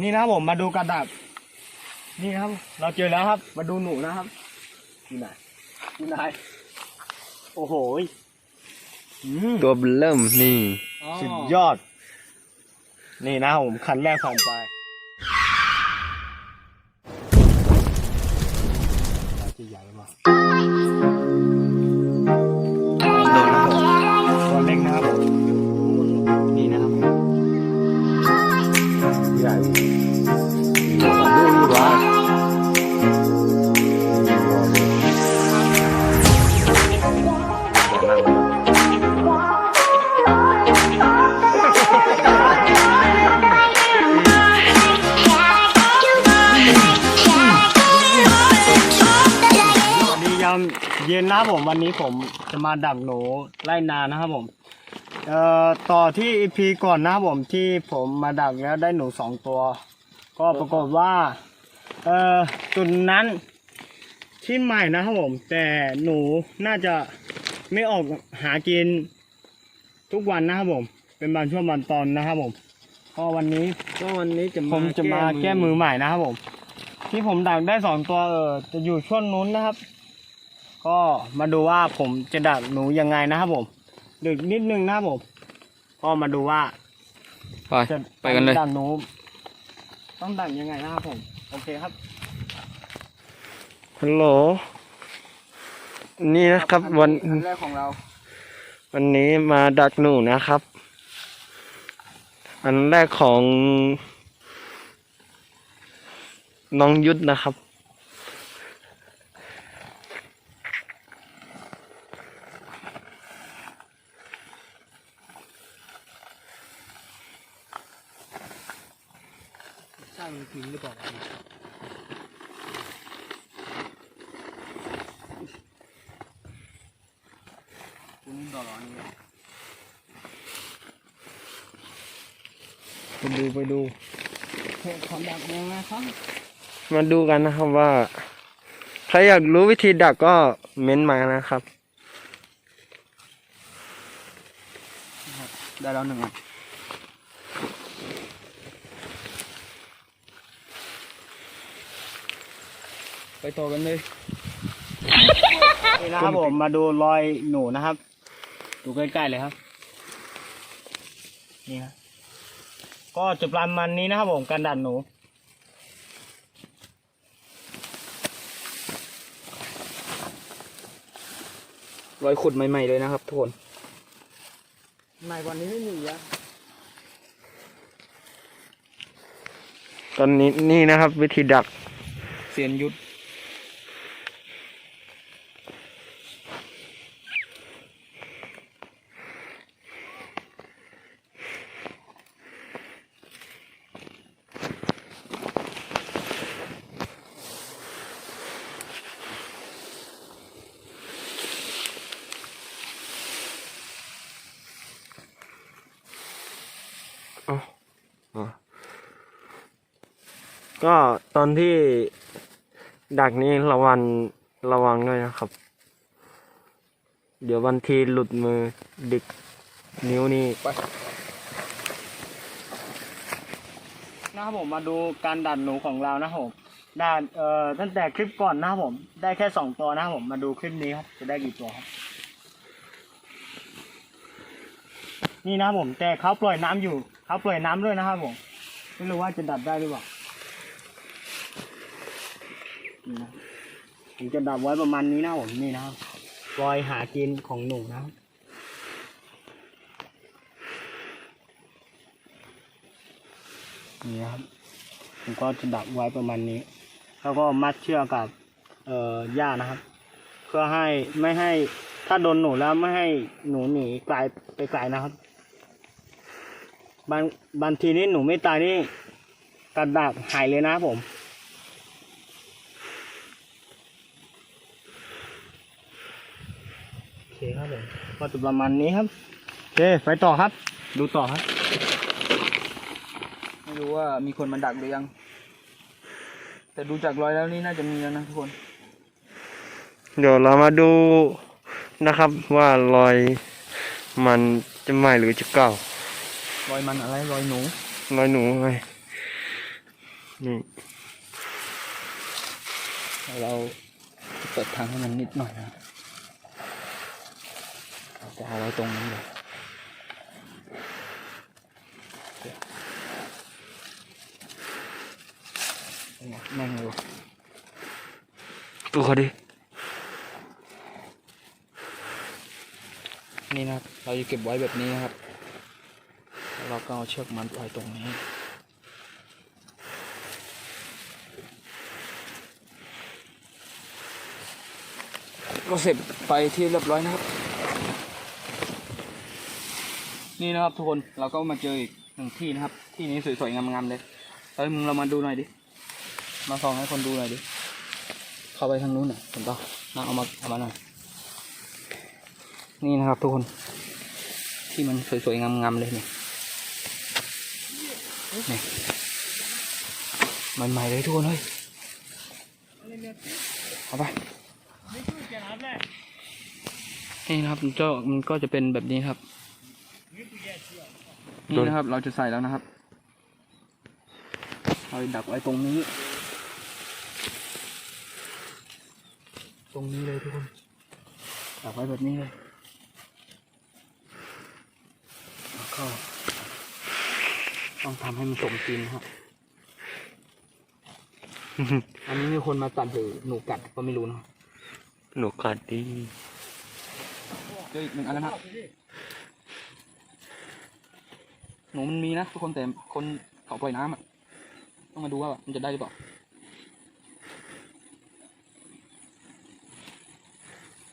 นี่นะครับผมมาดูกระดับ นี่นะครับ เราเจอแล้วครับ มาดูหนูนะครับอยู่ไหนอยู่ไหนโอ้โหยอืมตัวเริ่มนี่ สุดยอด นี่นะครับผมคันแรกผ่านไปน่าจะใหญ่มาก วันนี้ผมจะมาดักหนูไล่นานะครับผมเอ่อต่อที่อีพีก่อนนะครับผมที่ผมมาดักแล้วได้หนูสองตัว ก็ปรากฏว่าเอ่อจุดนั้นที่ใหม่นะครับผม แต่หนูน่าจะไม่ออกหากินทุกวันนะครับผม เป็นบางช่วงบางตอนนะครับผมก็วันนี้ก็วันนี้จะผมจะมาแก้มือใหม่นะครับผม ที่ผมดักได้สองตัวเออจะอยู่ช่วงนู้นนะครับ ก็มาดูว่าผมจะดักหนูยังไงนะครับผมดึกนิดนึงนะครับผมก็มาดูว่าไปจะไปกันเลยดักหนู ต้องดักยังไงนะครับผม โอเคครับฮัลโหลนี่นะครับวันอันแรกของเรา วันนี้มาดักหนูนะครับ อันแรกของ น้องยุทธนะครับ ใช่มันกินหรือเปล่าคุณดอร้อนนี่ไปดูไปดูเฮ้ยขอดักยังไงครับ มาดูกันนะครับว่า ใครอยากรู้วิธีดักก็เม้นมานะครับ ได้แล้วหนึ่งอะ ไปต่อกันเลย นี่นะครับผมมาดูรอยหนูนะครับ ดูใกล้ๆเลยครับ นี่นะก็จะประมาณนี้นะครับผมการดัดหนูรอยขุดใหม่ ๆ เลยนะครับทุกคนในวันนี้ไม่มีอะตอนนี้นี่นะครับ วิธีดัก เสียนยุทธ ก็ตอนที่ดักนี้ระวังระวังด้วยนะครับ เดี๋ยววันทีหลุดมือดิกนิ้วนี่ไปนะครับผมมาดูการดัดหนูของเรานะครับผมดัดเอ่อตั้งแต่คลิปก่อนนะครับผม ได้แค่สองตัวนะครับผมมาดูคลิปนี้ครับจะได้กี่ตัวครับ นี่นะครับผมแต่เขาปล่อยน้ำอยู่เขาปล่อยน้ำด้วยนะครับผมไม่รู้ว่าจะดัดได้หรือเปล่า นะผมจะดัดไว้ประมาณนี้นะผมนี่นะครับรอยหากินของหนูนะครับนี่ครับผมก็จะดักไว้ประมาณนี้ แล้วก็มัดเชือกกับเอ่อหญ้านะครับ เพื่อให้ไม่ให้ถ้าโดนหนูแล้วไม่ให้หนูหนีไกลไปไกลนะครับบางบางทีนี่หนูไม่ตายนี่กระดักหายเลยนะผม โอเคครับผมก็จะประมาณนี้ครับโอเคไปต่อครับ ดูต่อครับ ไม่รู้ว่ามีคนมาดักหรือยัง แต่ดูจากรอยแล้วนี่น่าจะมีแล้วนะทุกคน เดี๋ยวเรามาดูนะครับว่ารอยมันจะใหม่หรือจะเก่ารอยมันอะไรรอยหนูรอยหนูไงนี่เราเปิดทางให้มันนิดหน่อยนะเรา จะเอาไว้ตรงนี้เลยเนี่ยแม่งเลยตัวดิ นี่นะครับ เราจะเก็บไว้แบบนี้นะครับแล้วเราก็เอาเชือกมัดไว้ตรงนี้ก็เสร็จไปที่เรียบร้อยนะครับ นี่นะครับทุกคนเราก็มาเจออีกหนึ่งที่นะครับ ที่นี้สวยๆงามๆเลยเฮ้ยมึงเรามาดูหน่อยดิ มาส่องให้คนดูหน่อยดิ เข้าไปทางนู้นหน่อยเห็นปะมาเอามาเอามาหน่อย นี่นะครับทุกคน ที่มันสวยๆงามๆเลยเนี่ยนี่มันใหม่เลยทุกคนเฮ้ยเอาไปนี่นะครับมันก็มันก็จะเป็นแบบนี้ครับ นี่นะครับ เราจะใส่แล้วนะครับเราดักไว้ตรงนี้ ตรงนี้เลยทุกคนดักไว้แบบนี้เลยแล้วก็ต้องทำให้มันสมจริงครับอันนี้มีคนมาตัดหรือหนูกัดก็ไม่รู้นะหนูกัดดีเจออีกหนึ่งอันแล้วนะครับห นูมันมีนะทุกคนแต่คนเขาปล่อยน้ำอะต้องมาดูว่ามันจะได้หรือเปล่า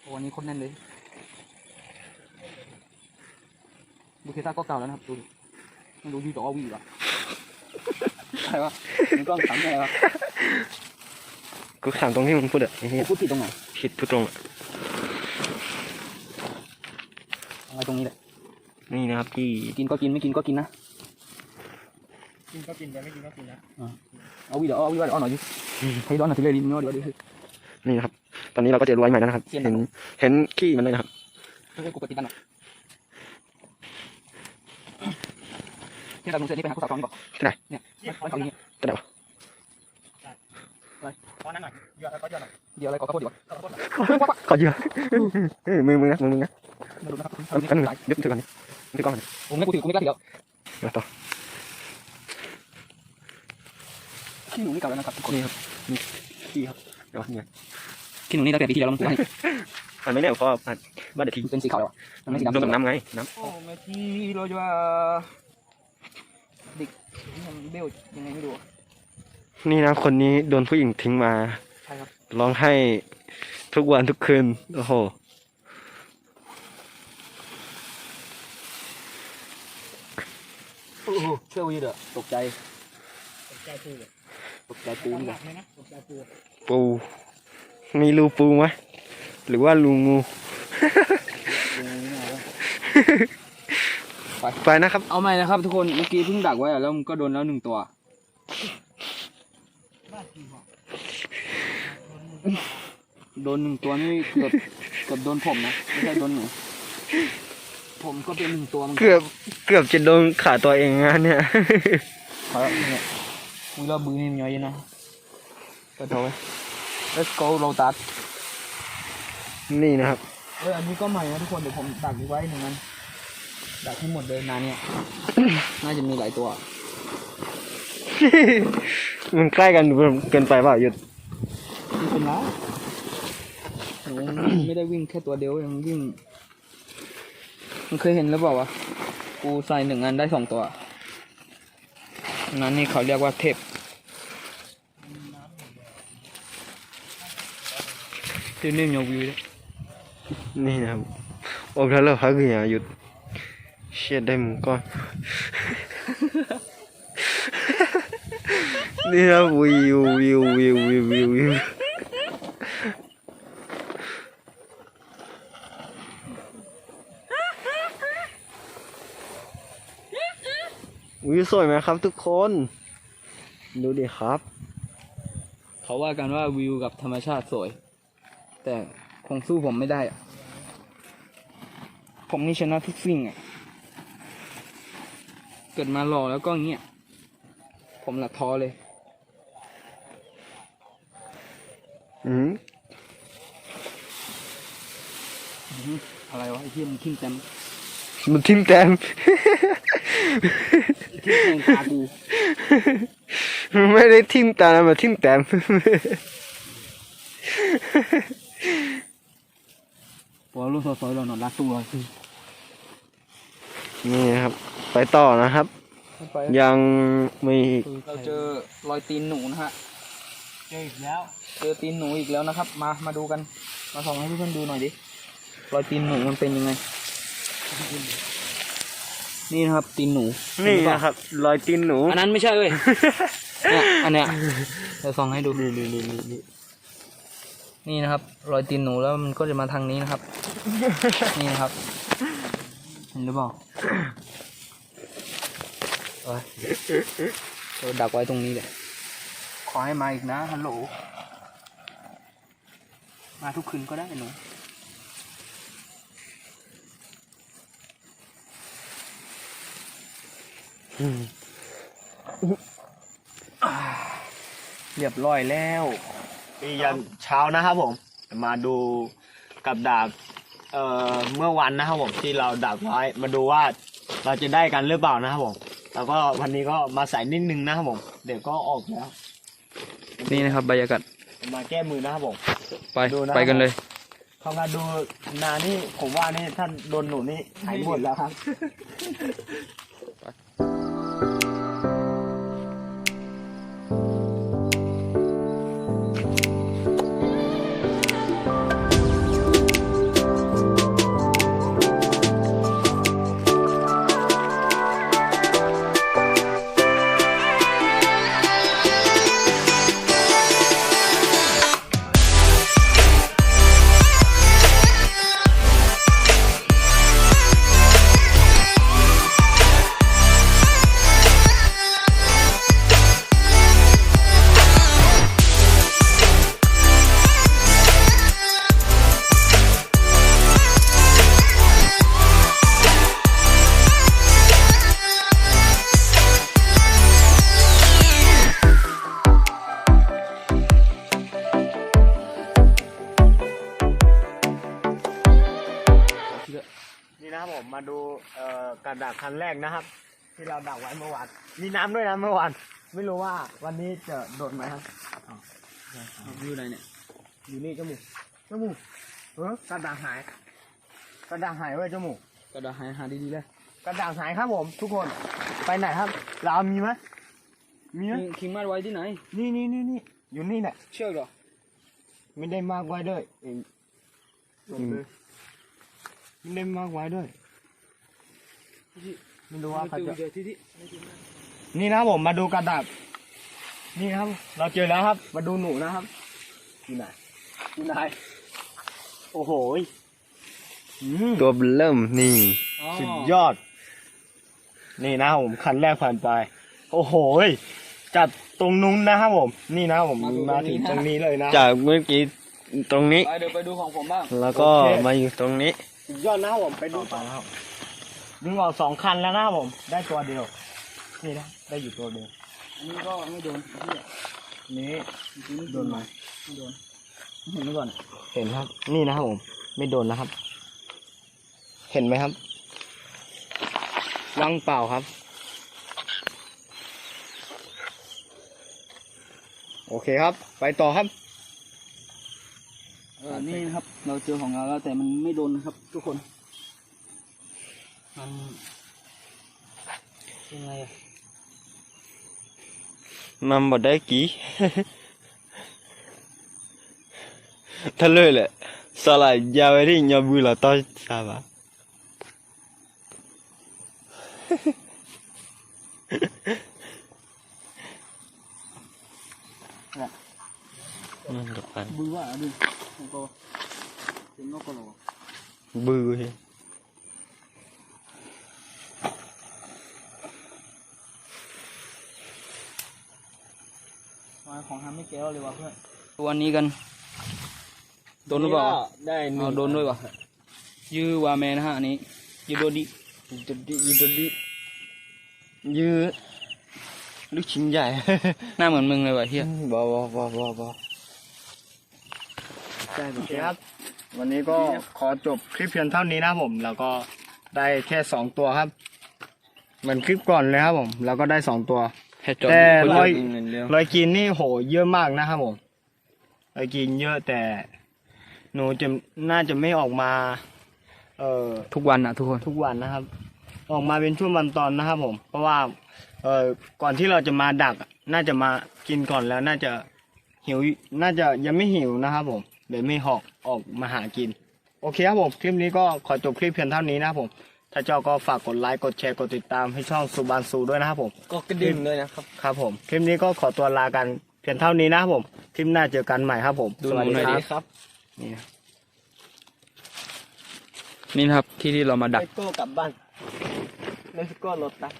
โอ้อันนี้คนแน่นเลยดูเคต้าก็เก่าแล้วนะครับดูดิไม่รู้ยูจะเอาวีหรออะไรวะมันกล้องถามอะไรวะกูถามตรงที่มึงพูดอะไอ้เหี้ยพูดผิดตรงไหนคิดพูดตรงอะเอาไว้ตรงนี้แหละ นี่นะครับที่กินก็กินไม่กินก็กินนะกินก็กินแต่ไม่กินก็กินนะเอาวีเดี๋ยวเอาวีเดี๋ยวเอาหน่อยดิให้ร้อนหน่อยสิเลยลิ้นเนาะเดี๋ยวดินี่นะครับ ตอนนี้เราก็เจอรวยใหม่แล้วนะครับเสียนเห็นเห็นขี้มันเลยนะครับให้กูเปิดติดกันหน่อยที่เราลงเสร็จนี่ไปหาผู้สาวท้องนี่บอกที่ไหนเนี่ยไว้เขาอย่างนี้จะได้ปะตอนนั้นหน่อยเยอะแล้วก็เยอะหน่อยเดี๋ยวอะไรขอข้าวโพดดีกว่าขอเยอะเฮ้ยมือมือนะมือมือนะมาดูนะครับเอาอันนึงเดี๋ยวถือก่อน ถือกล้องก่อนผมไม่กูถือกูไม่กล้าถือแล้วมาต่อขี้หนูนี่เก่าแล้วนะครับทุกคนนี่ครับนี่ขี้ครับเดี๋ยวเนี่ยขี้หนูนี่ตั้งแต่ปีที่แล้วลองดูให้อันไม่แน่เพราะอันบ้านเด็กทีเป็นสีขาวแล้วอะมันไม่สีดำโดนกับน้ำไงน้โอ้แม่ที่เราจะว่าเด็กที่มันเบลยังไงไม่รู้อะำนี่นะคนนี้โดนผู้หญิงทิ้งมาใช่ครับร้องไห้ทุกวันทุกคืนโอ้โห อ้โหเชื่อวีเด้อตกใจ ตกใจปูเลยตกใจปูนี่หเลนัยกเลยนะตกใจปูปู มีรูปูไหมหรือว่ารูงูไปนะครับ เอาใหม่นะครับทุกคน เมื่อกี้เพิ่งดักไว้อะแล้วมันก็โดนแล้วหนึ่งตัวบ้าจริงว่ะโดนหนึ่งตัวนี่เกือบเกือบโดนผมนะ ไม่ใช่โดนหนู ผมก็เป็นหนึ่งตัวเหมันเกือบเกือบจะโดนขาตัวเองงานเนี่ยครับเนี่ยมึงเราบือนี่มันย่อยนะก็โถ let's go โรตัสนี่นะครับเอออันนี้ก็ใหม่นะทุกคนเดี๋ยวผมดักไว้หนึ่งอันดักให้หมดเลยนานเนี่ย น่าจะมีหลายตัว มันใกล้กันเกินไปเปล่าหยุดไม่เป็นไรโอ้ไม่ได้วิ่งแค่ตัวเดียวยังวิ่ง มันเคยเห็นหรือเปล่าวะ กูใส่หนึ่งอันได้สองตัว นั้นนี่เขาเรียกว่าเทพเดี๋ยวนี่มีวิวด้วยนี่นะครับโอ้แล้วเราพักอย่าหยุด เชียดได้หมูก้อน นี่นะวิววิววิววิววิว วิววิวสวยไหมครับทุกคน ดูดิครับ เขาว่ากันว่าวิวกับธรรมชาติสวย แต่คงสู้ผมไม่ได้อะผมนี่ชนะทุกสิ่งอะ เกิดมาหล่อแล้วก็อย่างเงี้ย ผมละท้อเลย อืมอะไรวะไอ้เหี้ยมันทิ่มเต็มมันทิ่มแต้ม ทิ่มแทงตากูไม่ได้ทิ่มตานะมันทิ่มแต้มปล่อยลูกซอยๆเราหนอนรักตัวนี่นะครับ ไปต่อนะครับไปยังมีอีกเราเจอรอยตีนหนูนะฮะ เจออีกแล้ว เจอตีนหนูอีกแล้วนะครับ มา มาดูกัน มาส่องให้เพื่อนๆดูหน่อยดิ รอยตีนหนูมันเป็นยังไง นี่นะครับตีนหนูนี่นะครับรอยตีนหนู อันนั้นไม่ใช่เว้ยเนี่ยอันเนี้ยเดี๋ยวส่องให้ดูนี่นี่นี่นี่นี่นี่นะครับ รอยตีนหนูแล้วมันก็จะมาทางนี้นะครับ นี่นะครับเห็นหรือเปล่าเอ้ยเราดักไว้ตรงนี้เลยขอให้มาอีกนะฮัลโหลมาทุกคืนก็ได้หนู อืม เรียบร้อยแล้วปียันเช้านะครับผม มาดูกับดักเอ่อเมื่อวันนะครับผมที่เราดักไว้มาดูว่าเราจะได้กันหรือเปล่านะครับผมแล้วก็วันนี้ก็มาใส่นิดนึงนะครับผม เดี๋ยวก็ออกแล้ว นี่นะครับบรรยากาศมาแก้มือนะครับผมไปดูนะไปกันเลยเข้ามาดูนานี่ผมว่านี่ท่านโดนหนูนี่หายหมดแล้วครับ มมาดูเอ่อกระดักคันแรกนะครับ ที่เราดักไว้เมื่อวานมีน้ำด้วยนะเมื่อวานไม่รู้ว่าวันนี้จะโดดไหมครับอยู่ไหนเนี่ยอยู่นี่จมูกจมูกเออกระดักหาย กระดักหายไว้ยจมูกกระดาษหาหาดีๆเลยกระดักหายครับผม ทุกคนไปไหนครับเรามีไหมมีไหมคิงมาดไว้ที่ไหน นี่นี่นี่นี่อยู่นี่แหละเชือกเหรอไม่ได้มากไว้ด้วยเองไม่ได้มากไว้ด้วย ไม่รู้ว่าเขาจะเจอที่ที่นี่นะครับผมมาดูกระดาษนี่ครับ เราเจอแล้วครับ มาดูหนูนะครับอยู่ไหนอยู่ไหนโอ้โหยอืมตัวเริ่มนี่ สุดยอด นี่นะครับผมคันแรกผ่านไป โอ้โหยจัดตรงนู้นนะครับผม นี่นะครับผมมาถึงตรงนี้เลยนะจากเมื่อกี้ตรงนี้ ไปเดี๋ยวไปดูของผมบ้าง แล้วก็โอเคมาอยู่ตรงนี้ สุดยอดนะครับผมไปดูต่อนะครับ ดึงออกสองคันแล้วนะครับผม ได้ตัวเดียว นี่นะ ได้อยู่ตัวเดียว อันนี้ก็ไม่โดนนี่โดนไหมไม่โดน เห็นไหมก่อน เห็นครับ นี่นะครับผม ไม่โดนนะครับ เห็นไหมครับว่างเปล่าครับ โอเคครับ ไปต่อครับเออนี่นะครับ เราเจอของเราแล้วแต่มันไม่โดนนะครับ ทุกคน มันยังไงอะมันบ่ได้กี่ถ้าเลยแหละสลายยาวไปที่ยาบุละต้อซาบะ นั่นกับปัน บือว่าดูมันก็เป็นนกกระโหลก บือเฮ้ย มาของ ทำไม่แก้วเลยว่ะเพื่อนดูอันนี้กัน โดนหรือเปล่าได้หนึ่เอางโดนด้วยวะยื้อวาแมนนะฮะอันนี้ ยื้อโดนดิจะดิจะดิยื้อลูกชิ้นใหญ่ หน้าเหมือนมึงเลยว่ะเฮียบอบอบอบอบอใช่โอเคครับ วันนี้ก็ขอจบคลิปเพียงเท่านี้นะครับผม แล้วก็ได้แค่สองตัวครับ เหมือนคลิปก่อนเลยครับผม แล้วก็ได้สองตัว แค่จนแต่คนร้อยเดียวเงินเดียวรอยกินนี่โหเยอะมากนะครับผมรอยกินเยอะแต่หนูจะน่าจะไม่ออกมา เอ่อทุกวันอะทุกคน ทุกวันนะครับ ออกมาเป็นช่วงวันตอนนะครับผม เพราะว่า เอ่อก่อนที่เราจะมาดัก น่าจะมากินก่อนแล้วน่าจะหิว น่าจะยังไม่หิวนะครับผมเดี๋ยวไม่หอกออกมาหากิน โอเคครับผม คลิปนี้ก็ขอจบคลิปเพียงเท่านี้นะครับผม ถ้าชอบก็ฝากกดไลค์กดแชร์กดติดตามให้ช่องสุบานซูด้วยนะครับผม ก็กระดิ่งด้วยนะครับ ครับผม คลิปนี้ก็ขอตัวลากันเพียงเท่านี้นะครับผม คลิปหน้าเจอกันใหม่ครับผม ดูสวัสหนูดีหน่อยคดิรับครับนี่นะนี่นะครับที่ที่เรามาดัก เลโก้กลับบ้านเลโก้รถตัก